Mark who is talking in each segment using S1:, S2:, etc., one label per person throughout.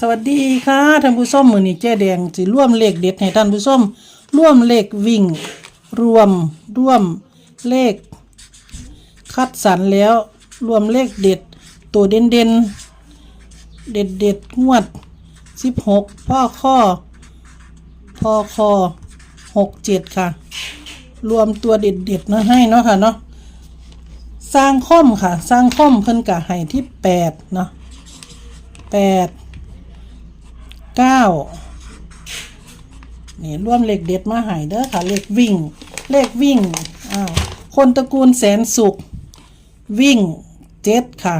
S1: สวัสดีค่ะท่านผู้ชมมือนี้เจ๊แดงสิร่วมเลขเด็ดให้ท่านผู้ชมร่วมเลขวิ่ง รวมร่วมเลข คัดสรรแล้ว รวมเลขเด็ด ตัวเด่นเด่นเด็ดเด็ดงวดสิบหกพ่อข้อพอคอหกเจ็ดค่ะ รวมตัวเด็ดเด็ดเนาะให้เนาะค่ะเนาะสร้างคอมค่ะ สร้างคอมเพิ่นกะให้ที่แปดเนาะแปด เก้านี่ร่วมเลขเด็ดมาหายเด้อค่ะ เลขวิ่ง เลขวิ่งอ้าวคนตระกูลแสนสุข วิ่งเจ็ดค่ะ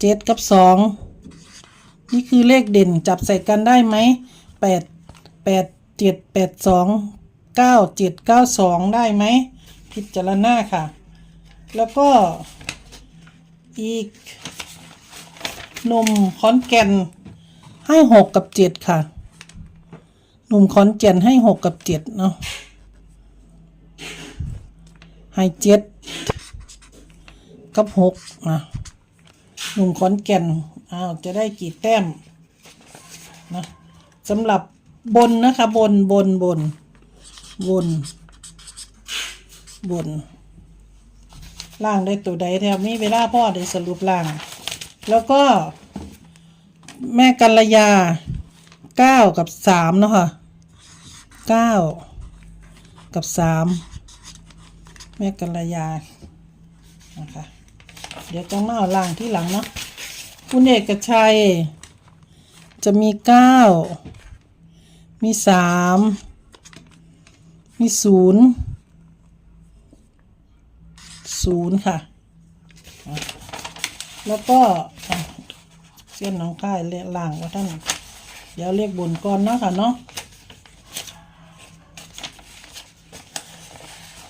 S1: เจ็ดกับสองนี่คือเลขเด่นจับใส่กันได้ไหมแปดแปดเจ็ดแปดสองเก้าเจ็ดเก้าสองได้ไหมพิจารณาค่ะ แล้วก็อีกหนมขอนแก่น ให้หกกับเจ็ดค่ะ หนุ่มขอนแก่นให้หกกับเจ็ดเนาะให้เจ็ดกับหกนะหนุ่มขอนแก่นอ้าวจะได้กี่แต้มนะสำหรับบนนะคะบนบนบนบนบนล่างได้ตัวใดแถวนี้เวลาพ่อได้สรุปล่าง แล้วก็ แม่กัลยาเก้ากับสามเนาะค่ะเก้ากับสามแม่กัลยานะคะเดี๋ยวจะมาเอาล่างที่หลังเนาะคุณเอกชัย จะมีเก้ามีสามมีศูนย์ศูนย์ค่ะ แล้วก็ ส้นน้องค่ายเลขล่างว่าท่านเดี๋ยวเรียกบนก่อนเนาะค่ะเนาะ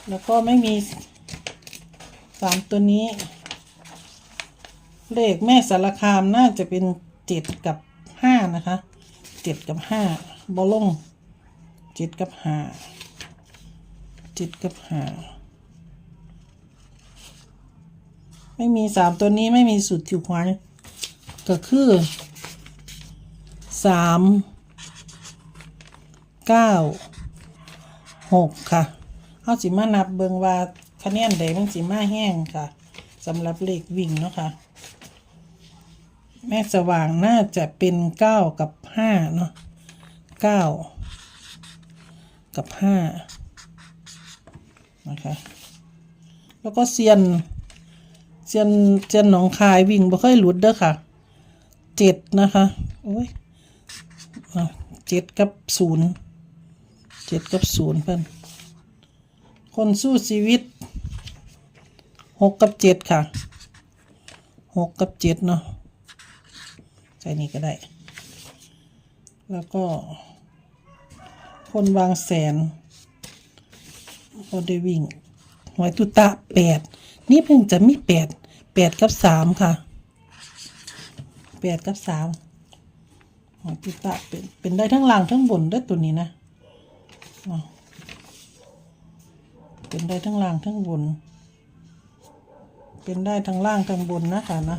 S1: แล้วก็ไม่มีสามตัวนี้ เลขแม่สารคามน่าจะเป็นเจ็ดกับห้านะคะเจ็ดกับห้าบอลลงเจ็ดกับห้าเจ็ดกับห้าไม่มีสามตัวนี้ไม่มีสุดที่ควาย ก็คือสามเก้าหกค่ะเอาสิมานับเบิงว่าคะแนนใดมันสิมาแห้งค่ะสำหรับเลขวิ่งเนาะค่ะแม่สว่างน่าจะเป็นเก้ากับห้าเนาะเก้ากับห้านะคะแล้วก็เซียนเซียนเซียนหนองคายวิ่งบ่ค่อยหลุดเด้อค่ะ เจ็ดนะคะโอ้ยเจ็ดกับศูนย์เจ็ดกับศูนย์เพิ่อนคนสู้ชีวิตหกกับเจ็ดค่ะหกกับเจ็ดเนาะใส่นี่ก็ได้ แล้วก็ คนวางแสนคนได้วิ่งหวยตุตะแปดนี่เพิ่งจะมีแปดแปดกับสามค่ะ แปดกับสามหอยปิตะเป็นเป็นได้ทั้งล่างทั้งบนได้ตัวนี้นะเป็นได้ทั้งล่างทั้งบน เป็นได้ทั้งล่างทั้งบนนะคะนะ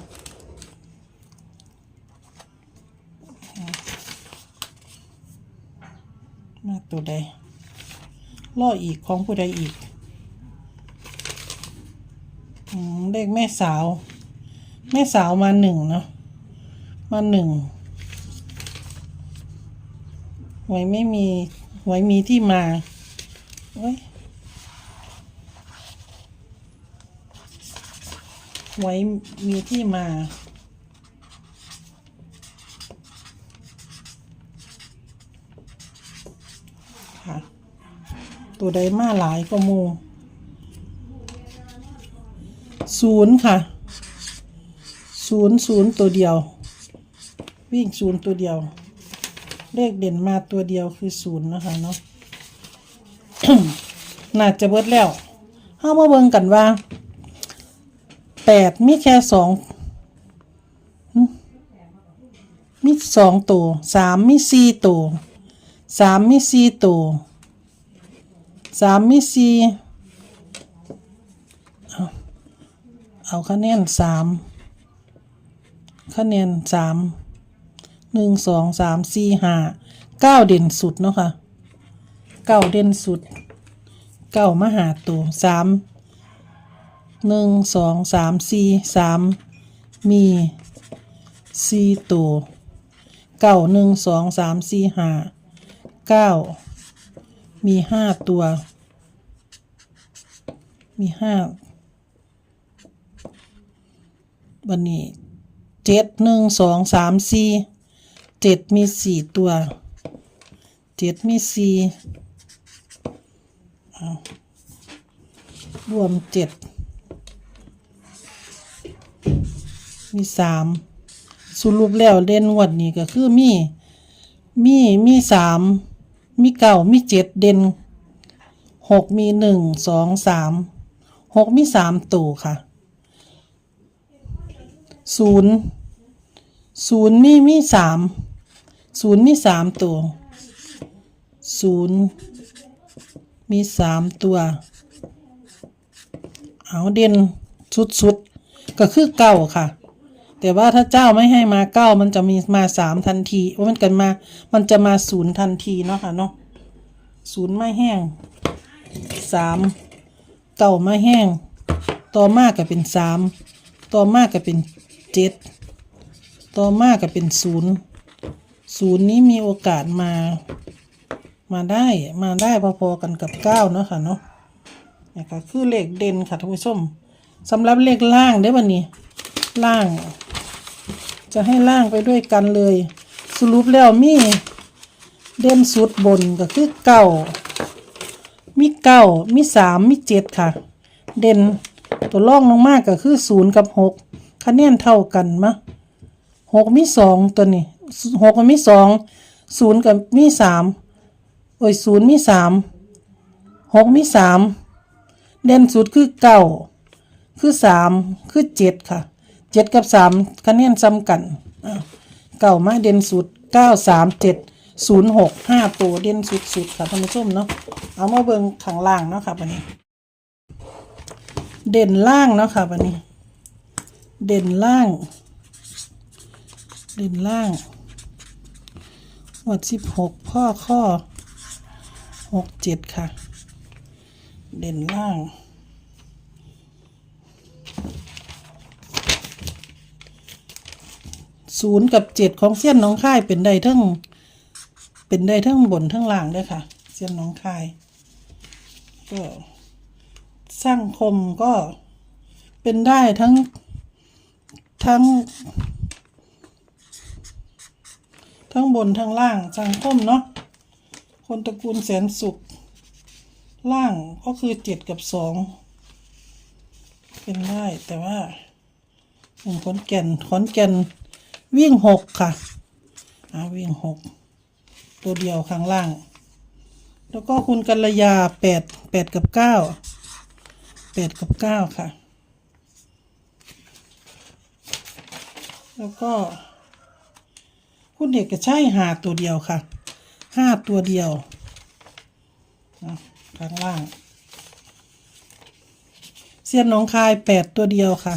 S1: มาตัวใดล่ออีกของผู้ใดอีกอเลขแม่สาว แม่สาวมาหนึ่งเนาะ มาหนึ่งหวยไม่มีหวยมีที่มาเว้ยหวยมีที่มา ค่ะ ตัวใดมาหลายก็มูศูนย์ค่ะ ศูนย์ศูนย์ตัวเดียว วิ่งศูนย์ตัวเดียว เลขเด่นมาตัวเดียวคือศูนย์นะคะเนาะ น่าจะเบิดแล้วเข้ามาเบิ่งกันว่าแปดมีแค่สองมีสองตัวสามมีสี่ตัวสามมีสี่ตัวสามมีสี่เอาเอาคะแนนสามคะแนนสาม หนึ่งสองสามสี่ห้าเก้าเด่นสุดเนาะค่ะเก้าเด่นสุดเก้ามาหาตัวสามหนึ่งสองสามสี่สามมีสี่ตัวเก้าหนึ่งสองสามสี่ห้าเก้ามีห้าตัว มีห้าวันนี้เจ็ดหนึ่งสองสามสี่ เจ็ดมีสี่ตัว เจ็ดมีสี่รวมเจ็ด มีสามสรุปแล้วเด่นงวดนี้ก็คือมี มีมีสามมีเก้ามีเจ็ดเด่นหกมีหนึ่งสองสามหกมีสามตัวค่ะศูนย์ศูนย์มีมีสาม ศูนย์มีสามตัวศูนย์มีสามตัว เอาเด่นสุดๆ ก็คือเก้าค่ะ แต่ว่าถ้าเจ้าไม่ให้มาเก้ามันจะมีมาสามทันทีว่ามันกันมา มันจะมาศูนย์ทันทีเนาะค่ะเนาะศูนย์ไม่แห้งสามเก้าไม่แห้ง ต่อมากก็เป็นสามต่อมากก็เป็นเจ็ดต่อมากก็เป็นศูนย์ ศูนย์นี้มีโอกาสมา มาได้มาได้พอๆกันกับเก้าเนาะค่ะเนาะนี่ก็คือเลขเด่นค่ะท่านผู้ชมสำหรับเลขล่างเด้อวันนี้ ล่าง จะให้ล่างไปด้วยกันเลย สรุปแล้วมีเด่นสุดบนก็คือเก้ามีเก้ามีสามมีเจ็ดค่ะ เด่นตัวล่องลงมากก็คือศูนย์กับหกคะแนนเท่ากันมะหกมีสองตัวนี้หกมีสองศูนย์กับมีสามโอ้ยศูนย์มีสามหกมีสามเด่นสุดคือเก้าคือสามคือเจ็ดค่ะเจ็ดกับสามคะแนนซ้ำกันเก่ามาเด่นสุดเก้าสามเจ็ดศูนย์หกห้าตัวเด่นสุดๆค่ะท่านผู้ชมเนาะเอามาเบิ่งข้างล่างเนาะค่ะวันนี้ เด่นล่างเนาะค่ะวันนี้ เด่นล่าง เด่นล่าง หมวดสิบหกพ่อข้อหกเจ็ดค่ะ เด่นล่างศูนย์กับเจ็ดของเสี้ยนน้องค่ายเป็นได้ทั้งเป็นได้ทั้งบนทั้งล่างด้วยค่ะ เสี้ยนน้องค่าย ก็สร้างคมก็เป็นได้ทั้งทั้ง ทั้งบนทั้งล่างสังคมเนาะคนตระกูลแสนสุข ล่างก็คือเจ็ดกับสองเป็นได้แต่ว่าหนึ่งขอนแก่นขอนแก่นวิ่งหกค่ะอาวิ่งหกตัวเดียวข้างล่าง แล้วก็คุณกัลยาแปดแปดกับเก้าแปดกับเก้าค่ะ แล้วก็ คุณเด็กก็ใช่หาตัวเดียวค่ะห้าตัวเดียวข้างล่าง เสียนหน้องคายแปดตัวเดียวค่ะ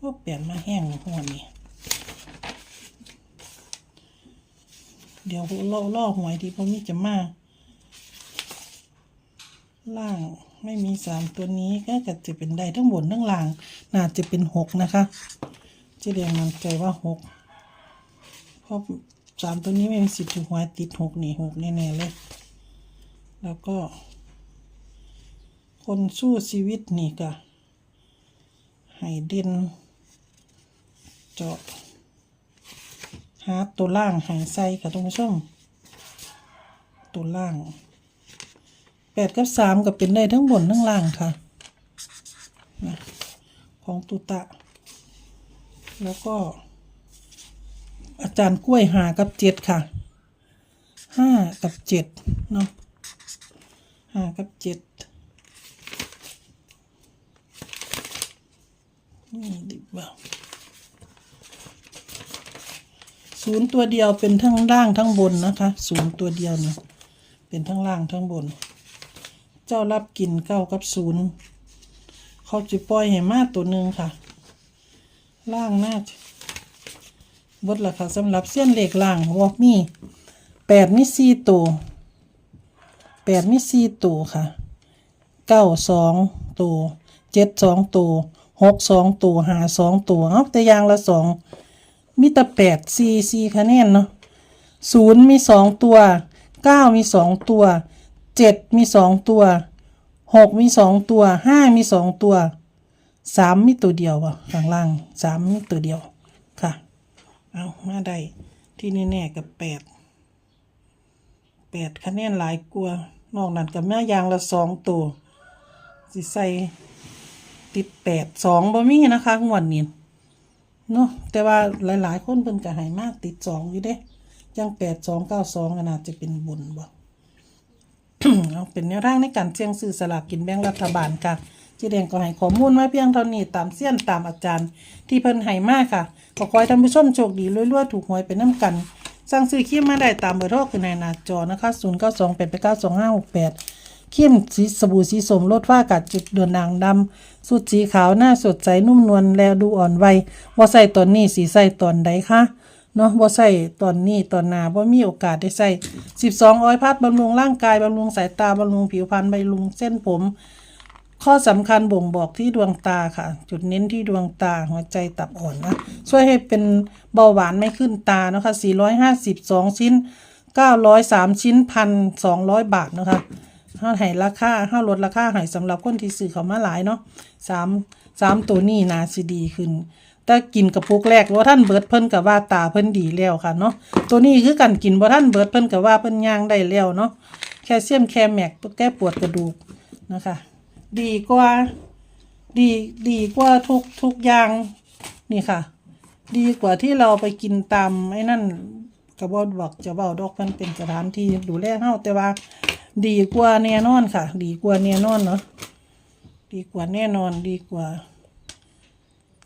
S1: ก็เปลี่ยนมาแห้งหัวนี้เดี๋ยวล่อล่อหวยดีเพราะมีจะมาล่างไม่มีสามตัวนี้ก็จะเป็นได้ทั้งบนทั้งล่าง น่าจะเป็นหกนะคะจะเรียงมันใจว่าหก ราะสามตัวนี้ไม่มีสิทธิ์ถูกหวยติดหกนี่หกแน่ๆเลย แล้วก็ คนสู้ชีวิตนี่ก็ให้เด่นเจาะหาตัวล่างหายใส่ค่ะท่านผู้ชมตัวล่างแปดกับสามก็เป็นได้ทั้งบนทั้งล่างค่ะนะของตุตะ แล้วก็ อาจารย์กล้วยหากับเจ็ดค่ะห้ากับเจ็ดเนาะห้ากับเจ็ดนี่ดีกว่าศูนย์ตัวเดียวเป็นทั้งล่างทั้งบนนะคะศูนย์ตัวเดียวเนี่ยเป็นทั้งล่างทั้งบน เจ้ารับกินเก้ากับศูนย์เขาจะปล่อยให้มาตัวหนึ่งค่ะ ล่างหน่า บดละค่ะสำหรับเส้นเหล็กล่างว่ามีแปดมีสี่ตัวแปดมีสี่ตัวค่ะเก้าสองตัวเจ็ดสองตัวหกสองตัวหาสองตัวเอาแต่ยางละสองมีแต่แปดสี่สี่คะแนนเนาะศูนย์มีสองตัวเก้ามีสองตัวเจ็ดมีสองตัวหกมีสองตัวห้ามีสองตัวสามมีตัวเดียวอะข้างล่างสามมีตัวเดียว เอามาได้ที่แน่ๆกับแปดแปดคะแนนหลายกลัว นอกนั้นกับแม่ยางละสองตัวสิใส่ติดแปดสองบ่มีนะคะงวดนี้เนาะแต่ว่าหลายๆ คนเพิ่นก็ให้มากติดสองอยู่เด้จังแปดสองเก้าสองก็น่าจะเป็นบุญบ่เอาเป็นแนวทางในการเสี่ยงซื้อสลากกินแบ่งรัฐบาลค่ะ จีแดงก็ให้ข้อมูลมาเพียงเท่านี้ตามเสี้ยนตามอาจารย์ ที่เพิ่นให้มากค่ะขอขอให้ท่านผู้ชมโชคดีรวยๆถูกหวยไปน้ำกัน สั่งซื้อครีมมาได้ตามเบอร์โทรคือในหน้าจอนะคะ0 9 2 8 8 9 2 5 6 8ครีมสีสบู่สีสมลดฝ้ากัดจุดเดือนนางดำสูตรสีขาวหน้าสดใสนุ่มนวลแลดูอ่อนวัยว่าใส่ตอนนี้สีใส่ตอนใดคะเนาะว่าใส่ตอนนี้ตอนหนาว่ามีโอกาสได้ใส่12ออยพัดบำรุงร่างกายบำรุงสายตาบำรุงผิวพรรณบำรุงเส้นผม ข้อสำคัญบ่งบอกที่ดวงตาค่ะ จุดเน้นที่ดวงตาหัวใจตับอ่อนนะช่วยให้เป็นเบาหวานไม่ขึ้นตานะคะ452 ชิ้น 903 ชิ้น 1,200 บาทนะคะห้าให้ราคาห้าลดราคาให้สำหรับคนที่ซื้อเขามาหลายเนาะสามสามตัวนี้นาสิดีขึ้นแต่กินกระปุกแรกว่าท่านเบิดเพิ่นกับว่าตาเพิ่นดีแล้วค่ะเนาะตัวนี้คือกันกินว่าท่านเบิดเพิ่นกับว่าเพิ่นย่างได้แล้วเนาะแคลเซียมแคลแมกแก้ปวดกระดูกนะคะ ดีกว่า ดีดีกว่าทุกทุกอย่าง นี่ค่ะ ดีกว่าที่เราไปกินตามไอ้นั่นกระบอกบอกจะเบาดอกมันเป็นสถานที่ดูแลเฮาแต่ว่า ดีกว่าแน่นอนค่ะ ดีกว่าแน่นอนเนาะดีกว่าแน่นอนดีกว่า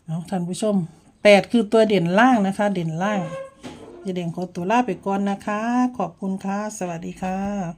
S1: เอาท่านผู้ชมแปดคือตัวเด่นล่างนะคะ เด่นล่างจะเด่นขอตัวลาไปก่อนนะคะ ขอบคุณค่ะ สวัสดีค่ะ